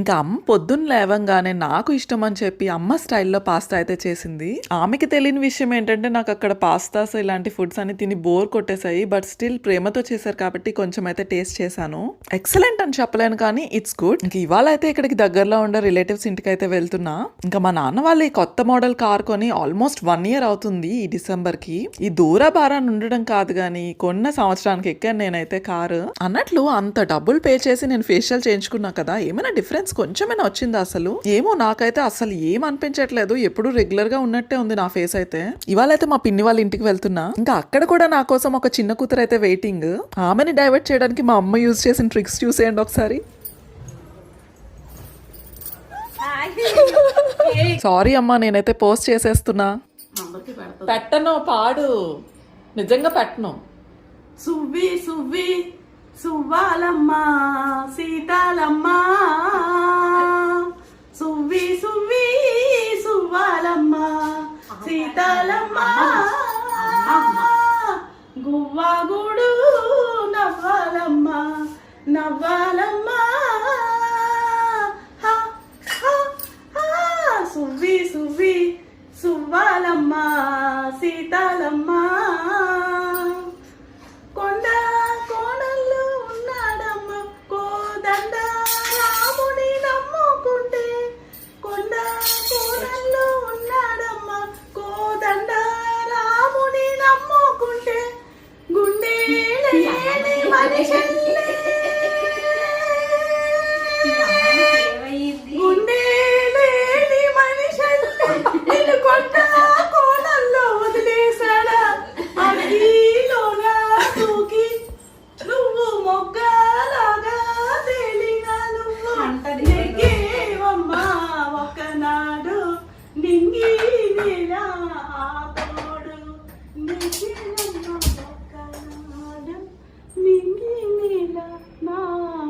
ఇంకా అమ్మ పొద్దున్న లేవంగానే నాకు ఇష్టం అని చెప్పి అమ్మ స్టైల్లో పాస్తా అయితే చేసింది. ఆమెకి తెలియని విషయం ఏంటంటే నాకు అక్కడ పాస్తాస్ ఇలాంటి ఫుడ్స్ అని తిని బోర్ కొట్టేశాయి బట్ స్టిల్ ప్రేమతో చేశారు కాబట్టి కొంచెం అయితే టేస్ట్ చేశాను. ఎక్సలెంట్ అని చెప్పలేను కానీ ఇట్స్ గుడ్. ఇంక ఇవాళ అయితే ఇక్కడికి దగ్గరలో ఉండే రిలేటివ్స్ ఇంటికి అయితే వెళ్తున్నా. ఇంకా మా నాన్న వాళ్ళు ఈ కొత్త మోడల్ కార్ కొని ఆల్మోస్ట్ వన్ ఇయర్ అవుతుంది ఈ డిసెంబర్కి ఈ దూర భారాన్ని ఉండడం కాదు కానీ కొన్న సంవత్సరానికి ఎక్కాను నేనైతే కారు. అన్నట్లు అంత డబ్బులు పే చేసి నేను ఫేషియల్ చేయించుకున్నా కదా ఏమైనా డిఫరెన్స్ కొంచెమైనా వచ్చిందా అసలు. ఏమో నాకైతే అసలు ఏం అనిపించట్లేదు. ఎప్పుడు రెగ్యులర్గా ఉన్నట్టే ఉంది నా ఫేస్ అయితే. ఇవాళ అయితే మా పిన్ని వాళ్ళ ఇంటికి వెళ్తున్నా. ఇంకా అక్కడ కూడా నా కోసం ఒక చిన్న కూతురు అయితే వెయిటింగ్ ఆమెని డైవర్ట్ చేయడానికి మా అమ్మ యూజ్ చేసిన ట్రిక్స్ చూసేయండి ఒకసారి. సారీ అమ్మా నేనైతే పోస్ట్ చేసేస్తున్నా. పెట్టను పాడు. నిజంగా పెట్టను. సువ్వి సువ్వి సువ్వాలమ్మ సీతాలమ్మ. అవ్వాలమ్మా. సువ్వి సువ్వి సువ్వాలమ్మా. Sita sila na